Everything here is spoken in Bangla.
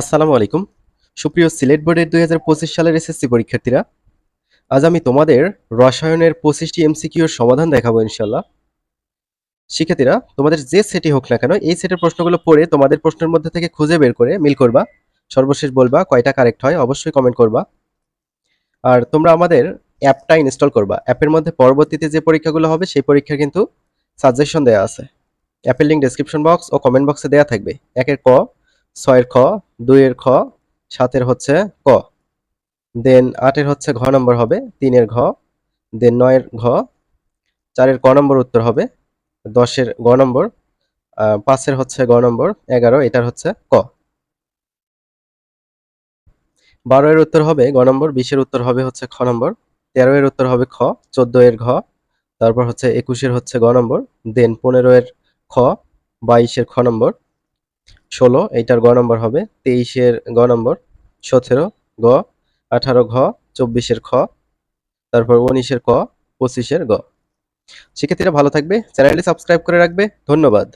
আসসালামু আলাইকুম। সুপ্রিয় সিলেট বোর্ডের দুই হাজার পঁচিশ সালের এসএসসি পরীক্ষার্থীরা, আজ আমি তোমাদের রসায়নের পঁচিশটি এমসিকিউর সমাধান দেখাবো ইনশাল্লাহ শিক্ষার্থীরা, তোমাদের যে সেটই হোক না কেন, এই সেটের প্রশ্নগুলো পড়ে তোমাদের প্রশ্নের মধ্যে থেকে খুঁজে বের করে মিল করবা। সর্বশেষ বলবা কয়টা কারেক্ট হয়, অবশ্যই কমেন্ট করবা। আর তোমরা আমাদের অ্যাপটা ইনস্টল করবা। অ্যাপের মধ্যে পরবর্তীতে যে পরীক্ষাগুলো হবে, সেই পরীক্ষার কিন্তু সাজেশন দেওয়া আছে। অ্যাপের লিঙ্ক ডেসক্রিপশন বক্স ও কমেন্ট বক্সে দেওয়া থাকবে। একের ক, ছয়ের খ দুইয়ের খ, সাতের হচ্ছে ক। দেন আটের হচ্ছে ঘ নম্বর হবে, তিনের ঘ। দেন নয়ের ঘ, চারের ক নম্বর উত্তর হবে, দশের গ নম্বর পাঁচের হচ্ছে গ নম্বর, এগারো, এটার হচ্ছে ক। বারো এর উত্তর হবে গ নম্বর, বিশের উত্তর হবে হচ্ছে খ নম্বর তেরো এর উত্তর হবে খ চোদ্দ এর ঘ, তারপর হচ্ছে একুশের হচ্ছে গ নম্বর, দেন পনেরো এর খ, বাইশের খ নম্বর ষোলো, এইটার গ নম্বর হবে, তেইশের গ নম্বর, সতেরো, গ, আঠারো ঘ, চব্বিশের খ, তারপর উনিশের ক, পঁচিশের গ। শিক্ষার্থীরা ভালো থাকবে, চ্যানেলটি সাবস্ক্রাইব করে রাখবে, ধন্যবাদ।